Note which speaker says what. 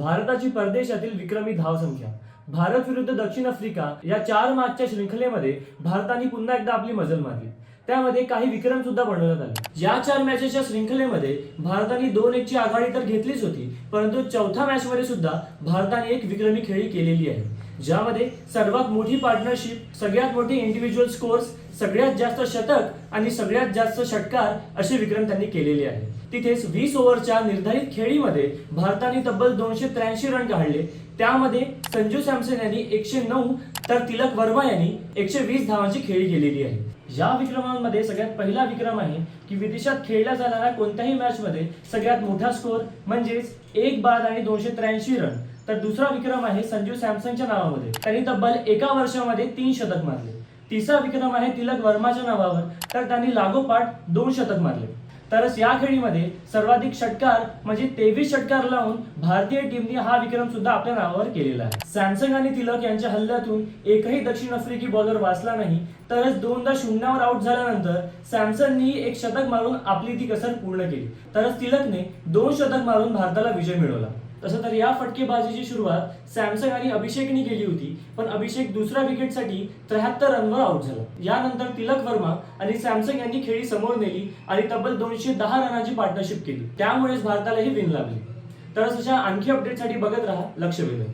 Speaker 1: भारताची परदेशातील विक्रमी धावसंख्या भारत विरुद्ध दक्षिण आफ्रिका या चार मॅचच्या शृंखलेमध्ये भारताने पुन्हा एकदा आपली मजल मारली. त्यामध्ये काही विक्रम सुद्धा बनवण्यात आले. या चार मॅचेसच्या शृंखलेमध्ये भारताने दोन एकची आघाडी तर घेतलीच होती परंतु चौथ्या मॅच मध्ये सुद्धा भारताने एक विक्रमी खेळी केलेली आहे. ज्यामध्ये सर्वात मोठी पार्टनरशिप सगळ्यात मोठे इंडिव्हिज्युअल स्कोर्स सगळ्यात जास्त शतक आणि सगळ्यात जास्त षटकार असे विक्रम त्यांनी केलेले आहे. तिथेच वीस ओव्हरच्या निर्धारित खेळीमध्ये भारताने तब्बल दोनशे त्र्याऐंशी रन काढले. त्यामध्ये संजू सॅमसन यांनी एकशे नऊ तर तिलक वर्मा यांनी एकशे वीस धावांची खेळी केलेली आहे. या विक्रमांमध्ये सगळ्यात पहिला विक्रम आहे की विदेशात खेळल्या जाणाऱ्या कोणत्याही मॅच मध्ये सगळ्यात मोठा स्कोर म्हणजेच एक बाद आणि दोनशे त्र्याऐंशी रन. तर दुसरा विक्रम आहे संजू सॅमसनच्या नावामध्ये. त्यांनी तब्बल एका वर्षामध्ये तीन शतक मारले. तिसरा विक्रम आहे तिलक वर्माच्या नावावर तर त्यांनी लागोपाठ दोन शतक मारले. तरच या खेळीमध्ये सर्वाधिक षटकार म्हणजे तेवीस षटकार लावून भारतीय टीमने हा विक्रम सुद्धा आपल्या नावावर केलेला आहे. सॅमसंग आणि तिलक यांच्या हल्ल्यातून एकही दक्षिण आफ्रिकी बॉलर वाचला नाही तरच दोनदा शून्यावर आउट झाल्यानंतर सॅमसननी एक शतक मारून आपली ती कसर पूर्ण केली. तरच तिलकने दोन शतक मारून भारताला विजय मिळवला. तसं तर या फटकेबाजीची सुरुवात सॅमसंग आणि अभिषेकने केली होती पण अभिषेक दुसऱ्या विकेटसाठी त्र्याहत्तर रनवर आउट झाला. यानंतर तिलक वर्मा आणि सॅमसंग यांनी खेळी समोर नेली आणि तब्बल दोनशे दहा रनांची पार्टनरशिप केली. त्यामुळेच भारतालाही विन लागली तर अशा आणखी अपडेटसाठी बघत राहा लक्ष वेधून